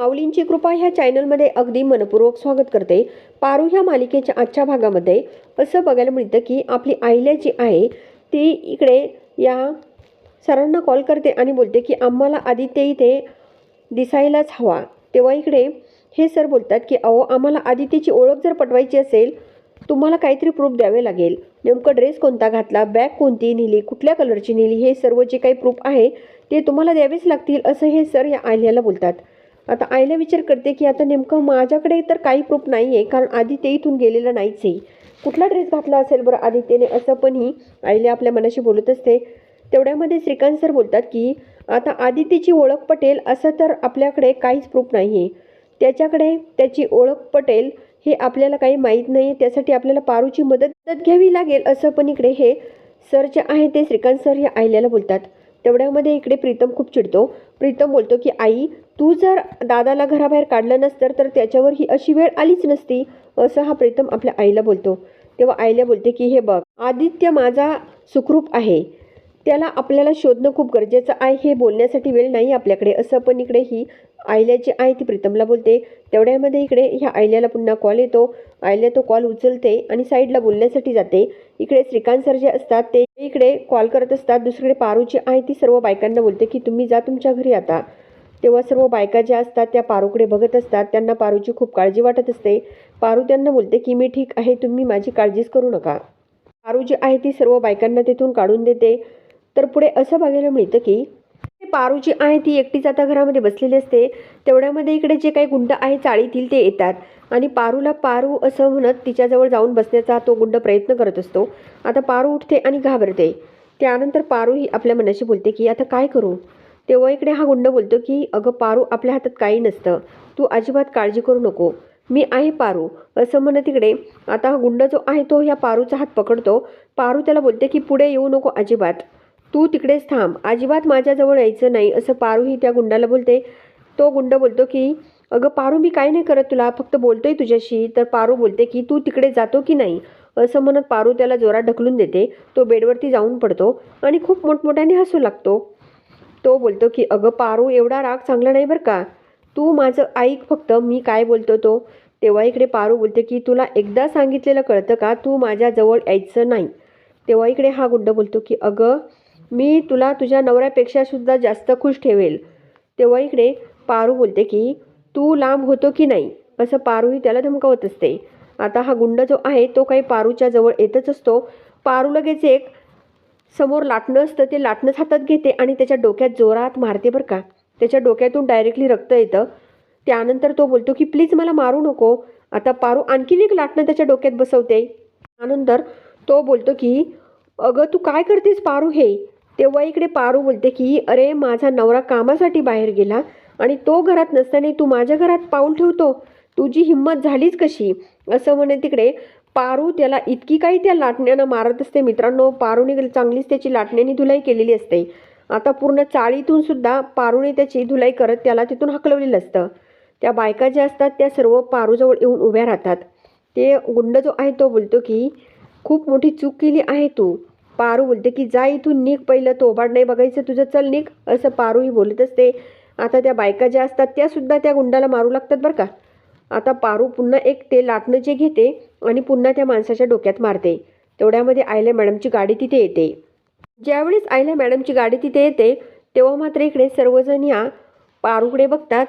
माऊलींची कृपा ह्या चॅनलमध्ये अगदी मनपूर्वक स्वागत करते. पारू ह्या मालिकेच्या आजच्या भागामध्ये असं बघायला मिळतं की आपली आईला जी आहे ती इकडे या सरांना कॉल करते आणि बोलते की आम्हाला आदित्य इथे दिसायलाच हवा. तेव्हा इकडे हे सर बोलतात की अहो आम्हाला आदित्यची ओळख जर पटवायची असेल तुम्हाला काहीतरी प्रूफ द्यावे लागेल. नेमकं ड्रेस कोणता घातला बॅग कोणती नेली कुठल्या कलरची नेली हे सर्व जे काही प्रूफ आहे ते तुम्हाला द्यावेच लागतील असं हे सर या आयल्याला बोलतात. आता आईला विचार करते की आता नेमकं माझ्याकडे तर काही प्रूफ नाही आहे कारण आदित्य इथून गेलेला नाहीच आहे. कुठला ड्रेस घातला असेल बरं आदित्यने? असं पण ही आईला आपल्या मनाशी बोलत असते. तेवढ्यामध्ये श्रीकांत सर बोलतात की आता आदित्यची ओळख पटेल असं तर आपल्याकडे काहीच प्रूफ नाही आहे त्याच्याकडे त्याची ओळख पटेल हे आपल्याला काही माहीत नाही त्यासाठी आपल्याला पारूची मदत मदत घ्यावी लागेल असं पण इकडे हे सर जे आहे ते श्रीकांत सर या आईल्याला बोलतात. तेवढ्यामध्ये इकडे प्रीतम खूप चिडतो. प्रीतम बोलतो की आई तू जर दादाला घराबाहेर काढलं नसतं तर त्याच्यावर ही अशी वेळ आलीच नसती असं हा प्रीतम आपल्या आईला बोलतो. तेव्हा आईला बोलते की हे बघ आदित्य माझा सुखरूप आहे. त्याला आपल्याला शोधणं खूप गरजेचं आहे. हे बोलण्यासाठी वेळ नाही आपल्याकडे. असं पण इकडे ही आईल्याची आई आहे ती प्रीतमला बोलते. तेवढ्यामध्ये इकडे ह्या आयल्याला पुन्हा कॉल येतो. आयल्या तो कॉल उचलते आणि साईडला बोलण्यासाठी जाते. इकडे श्रीकांत सर जे असतात ते इकडे कॉल करत असतात. दुसरीकडे पारूची आहे ती सर्व बायकांना बोलते की तुम्ही जा तुमच्या घरी आता. तेव्हा सर्व बायका ज्या असतात त्या पारूकडे बघत असतात. त्यांना पारूची खूप काळजी वाटत असते. पारू त्यांना बोलते की मी ठीक आहे तुम्ही माझी काळजीच करू नका. पारू जी आहे ती सर्व बायकांना तिथून काढून देते. तर पुढे असं बघायला मिळतं की पारू जी आहे ती एकटीच आता घरामध्ये बसलेली असते. तेवढ्यामध्ये इकडे जे काही गुंड आहे चाळीतील ते येतात. आणि पारूला पारू असं म्हणत तिच्याजवळ जाऊन बसण्याचा तो गुंड प्रयत्न करत असतो. आता पारू उठते आणि घाबरते. त्यानंतर पारू ही आपल्या मनाशी बोलते की आता काय करू? तेव्हा इकडे हा गुंड बोलतो की अगं पारू आपल्या हातात काही नसतं. तू अजिबात काळजी करू नको. मी आहे पारू. असं म्हणत इकडे आता हा गुंड जो आहे तो ह्या पारूचा हात पकडतो. पारू त्याला बोलते की पुढे येऊ नको अजिबात. तू तिकडेच थांब. अजिबात माझ्याजवळ यायचं नाही. असं पारूही त्या गुंडाला बोलते. तो गुंड बोलतो की अगं पारू मी काय नाही करत तुला. फक्त बोलतोय तुझ्याशी. तर पारू बोलते की तू तिकडे जातो की नाही? असं म्हणत पारू त्याला जोरात ढकलून देते. तो बेडवरती जाऊन पडतो आणि खूप मोठमोठ्याने हसू लागतो. तो बोलतो की अगं पारू एवढा राग चांगला नाही बरं का? तू माझं ऐक फक्त मी काय बोलतो तो. तेव्हा इकडे पारू बोलते की तुला एकदा सांगितलेलं कळतं का? तू माझ्याजवळ यायचं नाही. तेव्हा इकडे हा गुंड बोलतो की अगं मी तुला तुझ्या नवऱ्यापेक्षा सुद्धा जास्त खुश ठेवेल. तेव्हा इकडे पारू बोलते की तू लांब होतो की नाही? असं पारूही त्याला धमकावत असते. आता हा गुंड जो आहे तो काही पारूच्या जवळ येतच असतो. पारू लगेच एक समोर लाटणं असतं ते लाटणंच हातात घेते आणि त्याच्या डोक्यात जोरात मारते बरं का. त्याच्या डोक्यातून डायरेक्टली रक्त येतं. त्यानंतर तो बोलतो की प्लीज मला मारू नको. आता पारू आणखीन एक लाटणं त्याच्या डोक्यात बसवते. त्यानंतर तो बोलतो की अगं तू काय करतेस पारू हे? तेव्हा इकडे पारू बोलते की अरे माझा नवरा कामासाठी बाहेर गेला आणि तो घरात नसताना तू माझ्या घरात पाऊल ठेवतो. तुझी हिंमत झालीच कशी? असं म्हणे तिकडे. पारू त्याला इतकी काही त्या लाटण्यानं मारत असते. मित्रांनो पारूने चांगलीच त्याची लाटण्याने धुलाई केलेली असते. आता पूर्ण चाळीतून सुद्धा पारूने त्याची धुलाई करत त्याला तिथून हकलवलेलं असतं. त्या बायका ज्या असतात त्या सर्व पारूजवळ येऊन उभ्या राहतात. ते गुंड जो आहे तो बोलतो की खूप मोठी चूक केली आहे तू. पारू बोलते की जा इथून निघ पहिलं तोबाड नाही बघायचं तुझं चल निघ असं पारूही बोलत असते. आता त्या बायका ज्या असतात त्या सुद्धा त्या गुंडाला मारू लागतात बरं का. आता पारू पुन्हा एक ते लाटणं जे घेते आणि पुन्हा त्या माणसाच्या डोक्यात मारते. तेवढ्यामध्ये आयल्या मॅडमची गाडी तिथे येते. ज्यावेळेस आयल्या मॅडमची गाडी तिथे येते तेव्हा मात्र इकडे सर्वजण ह्या पारूकडे बघतात.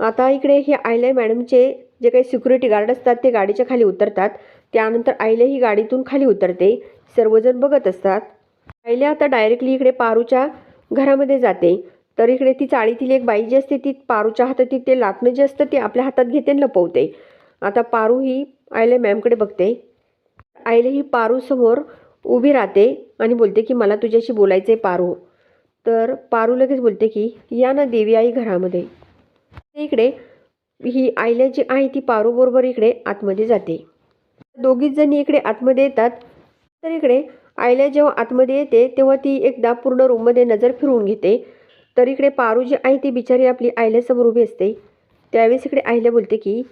आता इकडे हे आयल्या मॅडमचे जे काही सिक्युरिटी गार्ड असतात ते गाडीच्या खाली उतरतात. त्यानंतर आयल्या ही गाडीतून खाली उतरते. सर्वजण बघत असतात. आयल्या आता डायरेक्टली इकडे पारूच्या घरामध्ये जाते. तर इकडे ती चाळीतील एक बाई जी असते ती पारूच्या हातातील ते लाटणं जे असतं ते आपल्या हातात घेते आणि लपवते. आता पारू ही आयले मॅमकडे बघते. आयले ही पारूसमोर उभी राहते आणि बोलते की मला तुझ्याशी बोलायचं आहे पारू. तर पारू लगेच बोलते की या ना देवी आई घरामध्ये. इकडे ही आयल्या जी आहे ती पारूबरोबर इकडे आतमध्ये जाते. दोघीच जणी इकडे आतमध्ये येतात. तर इकडे आयल्या जेव्हा आतमध्ये येते तेव्हा ती एकदा पूर्ण रूममध्ये नजर फिरवून घेते. तर इकडे पारू जी आहे ती बिचारी आपली आयल्यासमोर उभी असते. त्यावेळेस इकडे आयल्या बोलते की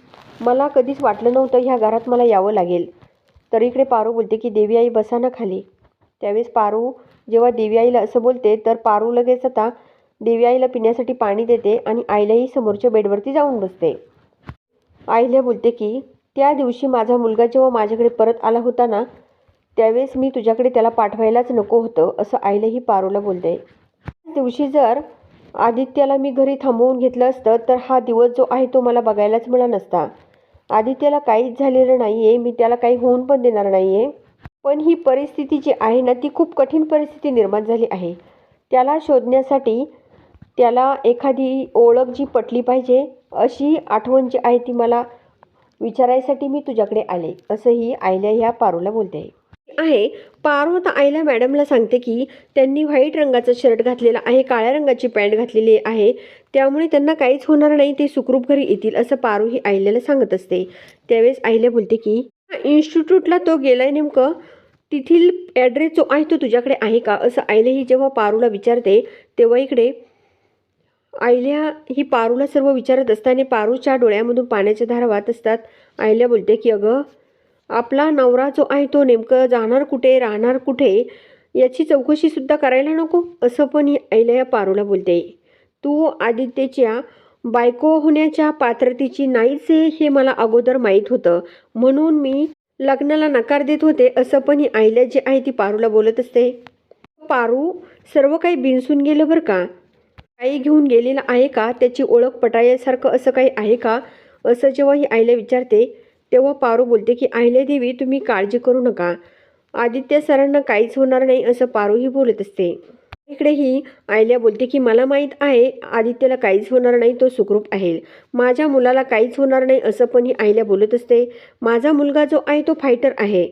मला कधीच वाटलं नव्हतं ह्या घरात मला यावं लागेल. तर इकडे पारू बोलते की देवी आई बसा ना खाली. त्यावेळेस पारू जेव्हा देवी आईला असं बोलते तर पारू लगेच आता देवी आईला पिण्यासाठी पाणी देते आणि आईलाही समोरच्या बेडवरती जाऊन बसते. आईला बोलते की त्या दिवशी माझा मुलगा जेव्हा माझ्याकडे परत आला होता ना त्यावेळेस मी तुझ्याकडे त्याला पाठवायलाच नको होतं असं आईलाही पारूला बोलते. त्या दिवशी जर आदित्याला मी घरी थांबवून घेतलं असतं तर हा दिवस जो आहे तो मला बघायलाच मिळा नसता. आदित्याला काहीच झालेलं नाही आहे मी त्याला काही होऊन पण देणार नाही आहे पण ही परिस्थिती जी आहे ना ती खूप कठीण परिस्थिती निर्माण झाली आहे. त्याला शोधण्यासाठी त्याला एखादी ओळख जी पटली पाहिजे अशी आठवण जी आहे ती मला विचारायसाठी मी तुझ्याकडे आले असंही आयल्या ह्या पारूला बोलते. आहे आहे. पारू आता आईला मॅडमला सांगते की त्यांनी व्हाईट रंगाचा शर्ट घातलेला आहे काळ्या रंगाची पॅन्ट घातलेली आहे. त्यामुळे त्यांना काहीच होणार नाही ते सुखरूप घरी येतील असं पारू ही आईल्याला सांगत असते. त्यावेळेस आईला बोलते की इन्स्टिट्यूटला तो गेलाय नेमकं? तिथील ॲड्रेस जो आहे तो तुझ्याकडे आहे का? असं आईलाही जेव्हा पारूला विचारते तेव्हा इकडे आईल्या ही पारूला सर्व विचारत असताना पारूच्या डोळ्यामधून पाण्याच्या धारा वाहत असतात. आईल्या बोलते की अगं आपला नवरा जो आहे तो नेमकं जाणार कुठे राहणार कुठे याची चौकशीसुद्धा करायला नको असं पण ही आईला या पारूला बोलते. तू आदित्यच्या बायको होण्याच्या पात्रतेची नाहीच हे मला अगोदर माहीत होतं. म्हणून मी लग्नाला नकार देत होते असं पण ही आईला जे आहे ती पारूला बोलत असते. पारू सर्व काही बिनसून गेलं बरं का? काही घेऊन गेलेला आहे का? त्याची ओळख पटायसारखं असं काही आहे का? असं जेव्हा ही आईला विचारते तेव्हा पारू बोलते की आईला देवी तुम्ही काळजी करू नका. आदित्य सरांना काहीच होणार नाही असं पारूही बोलत असते. इकडे ही आईल्या बोलते की मला माहीत आहे आदित्यला काहीच होणार नाही तो सुखरूप आहे. माझ्या मुलाला काहीच होणार नाही असं पण ही आईल्या बोलत असते. माझा मुलगा जो आहे तो फायटर आहे.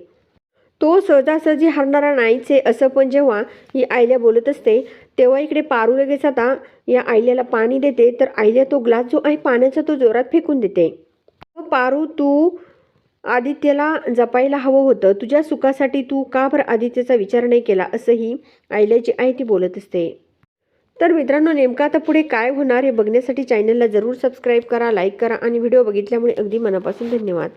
तो सहजासहजी हरणारा नाहीच आहे असं पण जेव्हा ही आईल्या बोलत असते तेव्हा इकडे पारू लगेच आता या आईल्याला पाणी देते. तर आईल्या तो ग्लास जो आहे पाण्याचा तो जोरात फेकून देते. पारू तू आदित्यला जपायला हवं होतं. तुझ्या सुखासाठी तू का बरं आदित्यचा विचार नाही केला? असंही आईला आई ती बोलत असते. तर मित्रांनो नेमकं आता पुढे काय होणार हे बघण्यासाठी चॅनलला जरूर सबस्क्राईब करा लाईक करा आणि व्हिडिओ बघितल्यामुळे अगदी मनापासून धन्यवाद.